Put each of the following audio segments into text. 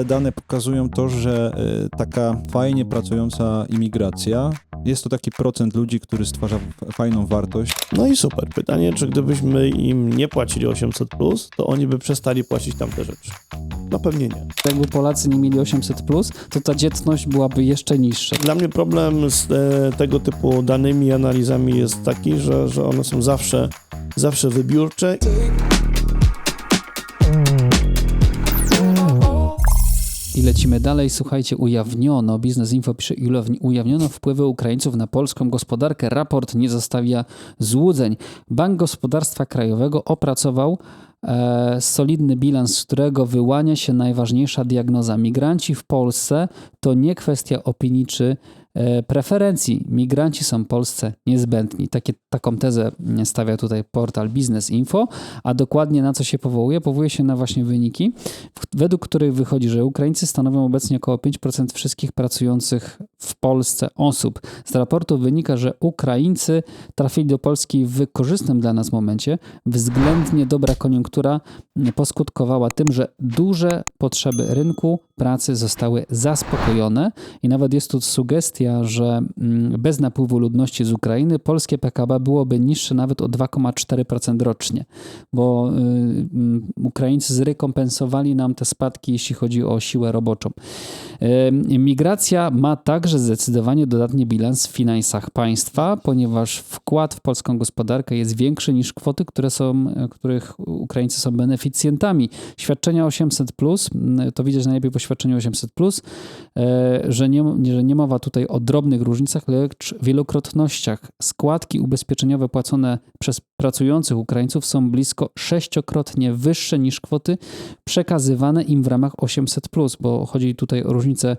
te dane pokazują to, że y, taka fajnie pracująca imigracja, jest to taki procent ludzi, który stwarza fajną wartość. No i super. Pytanie, czy gdybyśmy im nie płacili 800, to oni by przestali płacić tamte rzeczy? No pewnie nie. Jakby Polacy nie mieli 800, to ta dzietność byłaby jeszcze niższa. Dla mnie problem z e, tego typu danymi i analizami jest taki, że, że one są zawsze, zawsze wybiórcze. I lecimy dalej. Słuchajcie, ujawniono, Biznes Info pisze, ujawni- ujawniono wpływy Ukraińców na polską gospodarkę. Raport nie zostawia złudzeń. Bank Gospodarstwa Krajowego opracował e, solidny bilans, z którego wyłania się najważniejsza diagnoza. Migranci w Polsce to nie kwestia opinii czy preferencji. Migranci są Polsce niezbędni. Takie, taką tezę mm, stawia tutaj portal Biznes Info, a dokładnie na co się powołuje? Powołuje się na właśnie wyniki, według których wychodzi, że Ukraińcy stanowią obecnie około 5% wszystkich pracujących w Polsce osób. Z raportu wynika, że Ukraińcy trafili do Polski w korzystnym dla nas momencie. Względnie dobra koniunktura poskutkowała tym, że duże potrzeby rynku pracy zostały zaspokojone i nawet jest tu sugestia, że mm, bez napływu ludności z Ukrainy polskie PKB byłoby niższe nawet o 2,4% rocznie, bo y, mm, Ukraińcy zrekompensowali nam te spadki, jeśli chodzi o siłę roboczą. Migracja ma także zdecydowanie dodatni bilans w finansach państwa, ponieważ wkład w polską gospodarkę jest większy niż kwoty, które są, których Ukraińcy są beneficjentami. Świadczenia 800, to widać najlepiej po świadczeniu 800, e, że nie, że nie mowa tutaj o drobnych różnicach, lecz wielokrotnościach. Składki ubezpieczeniowe płacone przez pracujących Ukraińców są blisko sześciokrotnie wyższe niż kwoty przekazywane im w ramach 800, bo chodzi tutaj o różnicę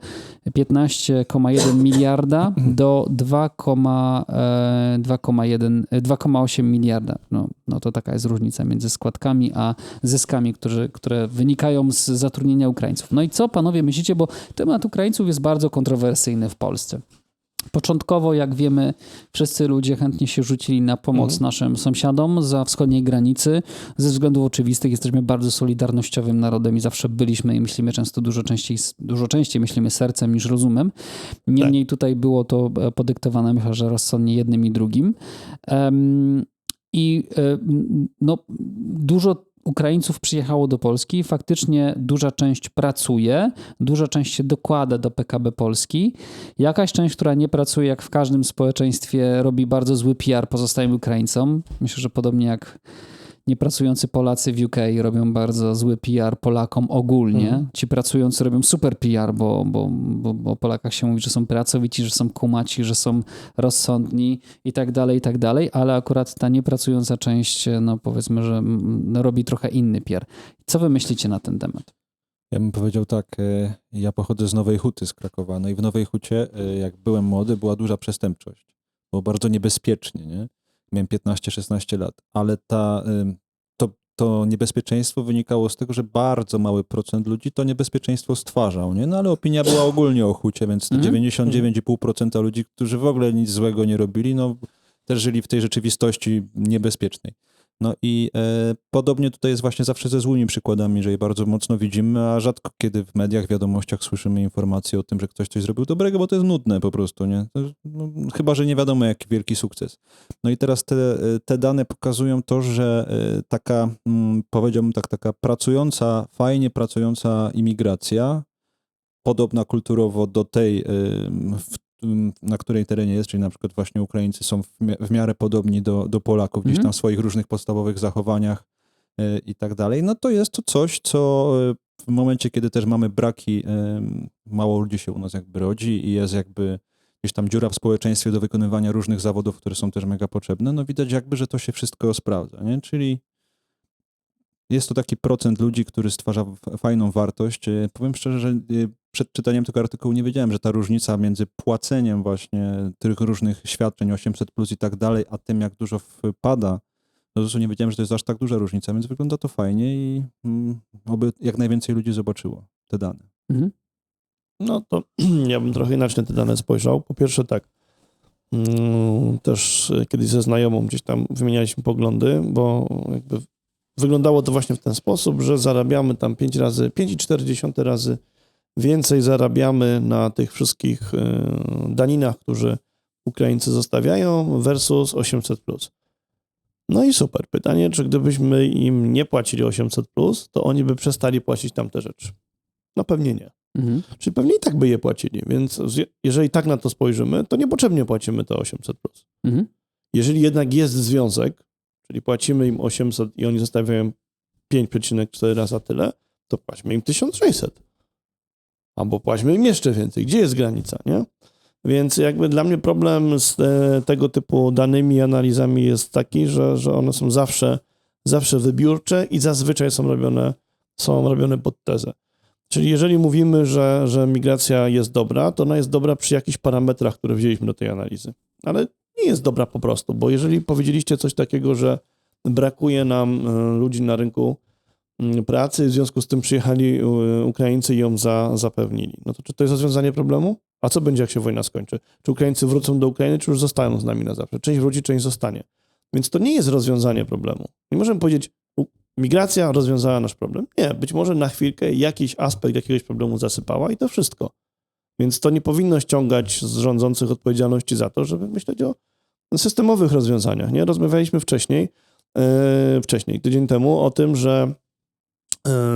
15,1 miliarda do 2,1 e, 2,1 e, 2,8 miliarda. No, no to taka jest różnica między składkami a zyskami, które, które wynikają z zatrudnienia Ukraińców. No i co panowie myślicie, bo temat Ukraińców jest bardzo kontrowersyjny w Polsce. Początkowo, jak wiemy, wszyscy ludzie chętnie się rzucili na pomoc Mhm. naszym sąsiadom za wschodniej granicy. Ze względów oczywistych jesteśmy bardzo solidarnościowym narodem i zawsze byliśmy i myślimy często dużo częściej, dużo częściej myślimy sercem niż rozumem. Niemniej tutaj było to e, podyktowane, myślę, że rozsądnie jednym i drugim. Em, I e, no, dużo Ukraińców przyjechało do Polski. Faktycznie duża część pracuje, duża część się dokłada do PKB Polski. Jakaś część, która nie pracuje, jak w każdym społeczeństwie, robi bardzo zły PR pozostałym Ukraińcom. Myślę, że podobnie jak niepracujący Polacy w UK robią bardzo zły PR Polakom ogólnie. Mhm. Ci pracujący robią super PR, bo, bo, bo, bo o Polakach się mówi, że są pracowici, że są kumaci, że są rozsądni i tak dalej, i tak dalej, ale akurat ta niepracująca część, no powiedzmy, że robi trochę inny PR. Co wy myślicie na ten temat? Ja bym powiedział tak, e, ja pochodzę z Nowej Huty z Krakowa, no i w Nowej Hucie, e, jak byłem młody, była duża przestępczość. Było bardzo niebezpiecznie, nie? Miałem 15-16 lat, ale ta, to, to niebezpieczeństwo wynikało z tego, że bardzo mały procent ludzi to niebezpieczeństwo stwarzał, nie? No ale opinia była ogólnie o hucie, więc te Mhm. 99,5% ludzi, którzy w ogóle nic złego nie robili, no też żyli w tej rzeczywistości niebezpiecznej. No i e, podobnie tutaj jest właśnie zawsze ze złymi przykładami, że je bardzo mocno widzimy, a rzadko kiedy w mediach, wiadomościach słyszymy informacje o tym, że ktoś coś zrobił dobrego, bo to jest nudne po prostu, nie? No, chyba, że nie wiadomo jaki wielki sukces. No i teraz te, e, te dane pokazują to, że e, taka, mm, powiedziałbym tak, taka pracująca, fajnie pracująca imigracja, podobna kulturowo do tej, ym, w, na której terenie jest, czyli na przykład właśnie Ukraińcy są w, mia- w miarę podobni do, do Polaków gdzieś Mhm. tam w swoich różnych podstawowych zachowaniach y, i tak dalej, no to jest to coś, co y, w momencie, kiedy też mamy braki, ym, mało ludzi się u nas jakby rodzi i jest jakby gdzieś tam dziura w społeczeństwie do wykonywania różnych zawodów, które są też mega potrzebne, no widać jakby, że to się wszystko sprawdza, nie? Czyli jest to taki procent ludzi, który stwarza fajną wartość. E, Powiem szczerze, że e, przed czytaniem tego artykułu nie wiedziałem, że ta różnica między płaceniem właśnie tych różnych świadczeń 800 plus i tak dalej, a tym jak dużo wpada, no to nie wiedziałem, że to jest aż tak duża różnica, więc wygląda to fajnie i mm, oby jak najwięcej ludzi zobaczyło te dane. Mhm. No to ja bym trochę inaczej na te dane spojrzał. Po pierwsze tak, mm, też kiedyś ze znajomą gdzieś tam wymienialiśmy poglądy, bo jakby wyglądało to właśnie w ten sposób, że zarabiamy tam 5 razy, 5,4 razy więcej zarabiamy na tych wszystkich e, daninach, które Ukraińcy zostawiają versus 800+. Plus. No i super. Pytanie, czy gdybyśmy im nie płacili 800+, plus, to oni by przestali płacić tamte rzeczy? No pewnie nie. Mhm. Czyli pewnie i tak by je płacili, więc jeżeli tak na to spojrzymy, to niepotrzebnie płacimy te 800+. Plus. Mhm. Jeżeli jednak jest związek, czyli płacimy im 800 i oni zostawiają 5,4 raza tyle, to płaćmy im 1600. Albo płaćmy im jeszcze więcej. Gdzie jest granica, nie? Więc jakby dla mnie problem z e, tego typu danymi analizami jest taki, że, że one są zawsze, zawsze wybiórcze i zazwyczaj są robione, są robione pod tezę. Czyli jeżeli mówimy, że, że migracja jest dobra, to ona jest dobra przy jakichś parametrach, które wzięliśmy do tej analizy. Ale nie jest dobra po prostu, bo jeżeli powiedzieliście coś takiego, że brakuje nam e, ludzi na rynku pracy, w związku z tym przyjechali e, Ukraińcy i ją za, zapewnili, no to czy to jest rozwiązanie problemu? A co będzie, jak się wojna skończy? Czy Ukraińcy wrócą do Ukrainy, czy już zostaną z nami na zawsze? Część wróci, część zostanie. Więc to nie jest rozwiązanie problemu. Nie możemy powiedzieć, migracja rozwiązała nasz problem. Nie, być może na chwilkę jakiś aspekt jakiegoś problemu zasypała i to wszystko. Więc to nie powinno ściągać z rządzących odpowiedzialności za to, żeby myśleć o systemowych rozwiązaniach. Nie? Rozmawialiśmy wcześniej, e, wcześniej, tydzień temu, o tym, że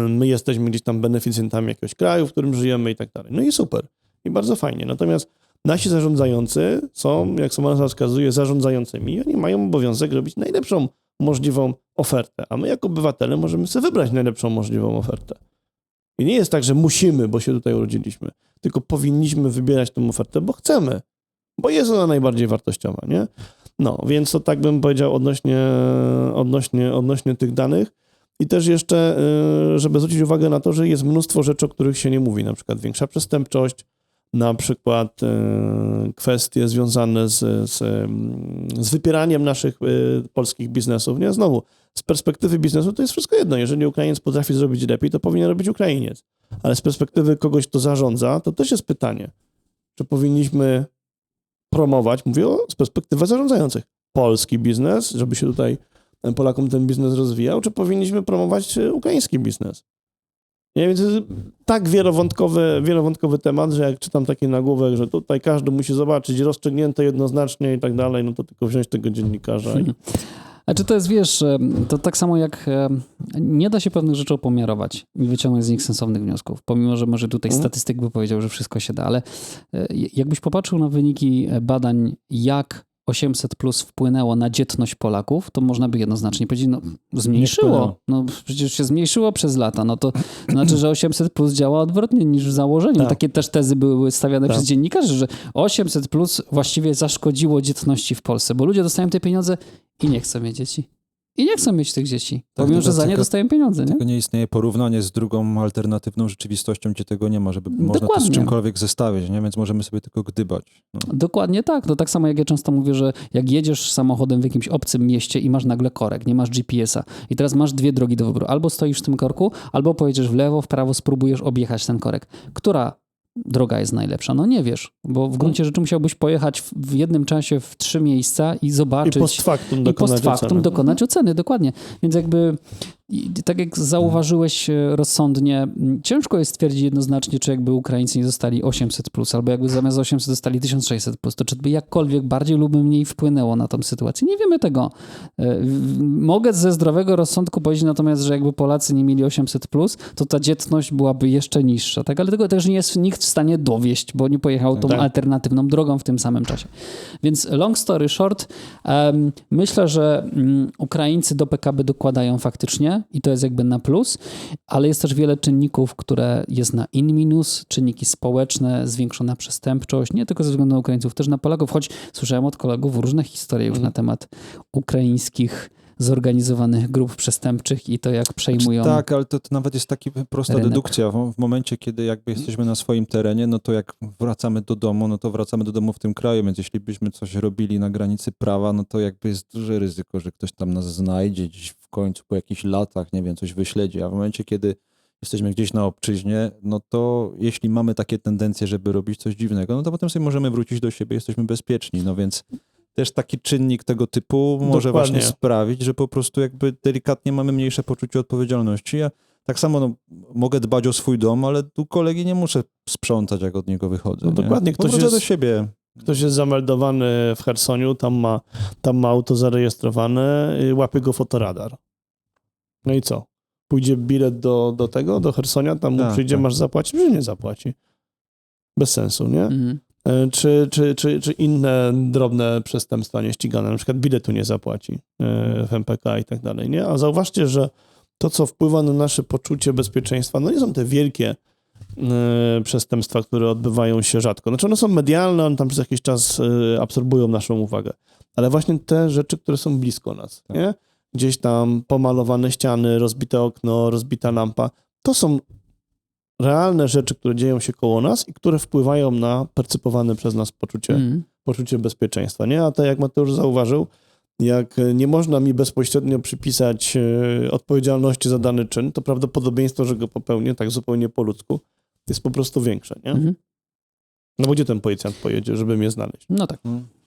my jesteśmy gdzieś tam beneficjentami jakiegoś kraju, w którym żyjemy i tak dalej. No i super. I bardzo fajnie. Natomiast nasi zarządzający są, jak sama nazwa wskazuje, zarządzającymi i oni mają obowiązek robić najlepszą możliwą ofertę, a my jako obywatele możemy sobie wybrać najlepszą możliwą ofertę. I nie jest tak, że musimy, bo się tutaj urodziliśmy, tylko powinniśmy wybierać tę ofertę, bo chcemy, bo jest ona najbardziej wartościowa, nie? No, więc to tak bym powiedział odnośnie, odnośnie, odnośnie tych danych. I też jeszcze, y, żeby zwrócić uwagę na to, że jest mnóstwo rzeczy, o których się nie mówi, na przykład większa przestępczość, na przykład y, kwestie związane z, z, mm, z wypieraniem naszych y, polskich biznesów. Nie, znowu, z perspektywy biznesu to jest wszystko jedno. Jeżeli Ukrainiec potrafi zrobić lepiej, to powinien robić Ukrainiec. Ale z perspektywy kogoś, kto zarządza, to też jest pytanie, czy powinniśmy promować, mówię o, z perspektywy zarządzających, polski biznes, żeby się tutaj Polakom ten biznes rozwijał, czy powinniśmy promować e, ukraiński biznes? Nie, więc to jest tak wielowątkowy, wielowątkowy temat, że jak czytam taki nagłówek, że tutaj każdy musi zobaczyć rozstrzygnięte jednoznacznie i tak dalej, no to tylko wziąć tego dziennikarza i A czy to jest, wiesz, em, to tak samo jak nie da się pewnych rzeczy opomiarować i wyciągnąć z nich sensownych wniosków, pomimo, że może tutaj Mhm. statystyk by powiedział, że wszystko się da, ale jakbyś popatrzył na wyniki badań, jak 800 plus wpłynęło na dzietność Polaków, to można by jednoznacznie powiedzieć, no zmniejszyło. No przecież się zmniejszyło przez lata, no to znaczy, że 800 plus działa odwrotnie niż w założeniu. Tak. Takie też tezy były stawiane Tak. przez dziennikarzy, że 800 plus właściwie zaszkodziło dzietności w Polsce, bo ludzie dostają te pieniądze i nie chcą mieć dzieci. I nie chcą mieć tych dzieci, Tak, pomimo, to że za nie dostają pieniądze, nie? Tylko nie istnieje porównanie z drugą alternatywną rzeczywistością, gdzie tego nie ma, żeby można to Dokładnie. z czymkolwiek zestawić, nie? więc możemy sobie tylko gdybać. No. Dokładnie tak. To tak samo jak ja często mówię, że jak jedziesz samochodem w jakimś obcym mieście i masz nagle korek, nie masz GPS-a i teraz masz dwie drogi do wyboru. Albo stoisz w tym korku, albo pojedziesz w lewo, w prawo, spróbujesz objechać ten korek. Która droga jest najlepsza? No nie wiesz, bo w gruncie rzeczy musiałbyś pojechać w- jednym czasie w trzy miejsca i i zobaczyć... post factum I dokonać post factum oceny. dokonać oceny, dokładnie. Więc jakby, i tak jak zauważyłeś e, rozsądnie, ciężko jest stwierdzić jednoznacznie, czy jakby Ukraińcy nie zostali 800+, plus, albo jakby zamiast 800 dostali 1600+, plus, to czy by jakkolwiek bardziej lub mniej wpłynęło na tą sytuację. Nie wiemy tego. E, Mogę ze zdrowego rozsądku powiedzieć natomiast, że jakby Polacy nie mieli 800+, plus, to ta dzietność byłaby jeszcze niższa, tak? Ale tego też nie jest nikt w stanie dowieść, bo nie pojechał tą Tak. alternatywną drogą w tym samym czasie. Więc long story short, myślę, że mm, Ukraińcy do PKB dokładają faktycznie i to jest jakby na plus, ale jest też wiele czynników, które jest na in minus, czynniki społeczne, zwiększona przestępczość, nie tylko ze względu na Ukraińców, też na Polaków, choć słyszałem od kolegów różne historie już Mhm. na temat ukraińskich zorganizowanych grup przestępczych i to jak przejmują... Tak, ale to, to nawet jest taka prosta rynek. dedukcja. W, w momencie, kiedy jakby jesteśmy na swoim terenie, no to jak wracamy do domu, no to wracamy do domu w tym kraju, więc jeśli byśmy coś robili na granicy prawa, no to jakby jest duże ryzyko, że ktoś tam nas znajdzie gdzieś w końcu po jakichś latach, nie wiem, coś wyśledzi, a w momencie, kiedy jesteśmy gdzieś na obczyźnie, no to jeśli mamy takie tendencje, żeby robić coś dziwnego, no to potem sobie możemy wrócić do siebie, jesteśmy bezpieczni, no więc też taki czynnik tego typu może Dokładnie. właśnie sprawić, że po prostu jakby delikatnie mamy mniejsze poczucie odpowiedzialności. Ja Tak samo no, mogę dbać o swój dom, ale tu kolegi nie muszę sprzątać, jak od niego wychodzę. No nie? dokładnie, ktoś jest- do siebie. Ktoś jest zameldowany w Hersoniu, tam ma, tam ma auto zarejestrowane, łapie go fotoradar. No i co? Pójdzie bilet do, do tego, do Hersonia, tam mu Tak, przyjdzie, tak. masz zapłacić, że nie zapłaci. Bez sensu, nie? Mhm. E, Czy, czy, czy, czy inne drobne przestępstwa nieścigane, na przykład biletu nie zapłaci e, w MPK i tak dalej, nie? A zauważcie, że to, co wpływa na nasze poczucie bezpieczeństwa, no nie są te wielkie e, przestępstwa, które odbywają się rzadko. Znaczy one są medialne, one tam przez jakiś czas absorbują naszą uwagę, ale właśnie te rzeczy, które są blisko nas, Tak. nie? Gdzieś tam pomalowane ściany, rozbite okno, rozbita lampa, to są realne rzeczy, które dzieją się koło nas i które wpływają na percypowane przez nas poczucie, Mhm. poczucie bezpieczeństwa, nie? A tak jak Mateusz zauważył, jak e, nie można mi bezpośrednio przypisać e, odpowiedzialności za dany czyn, to prawdopodobieństwo, że go popełnię tak zupełnie po ludzku jest po prostu większe, nie? Mhm. No bo gdzie ten policjant pojedzie, żeby mnie znaleźć? No tak. Mm.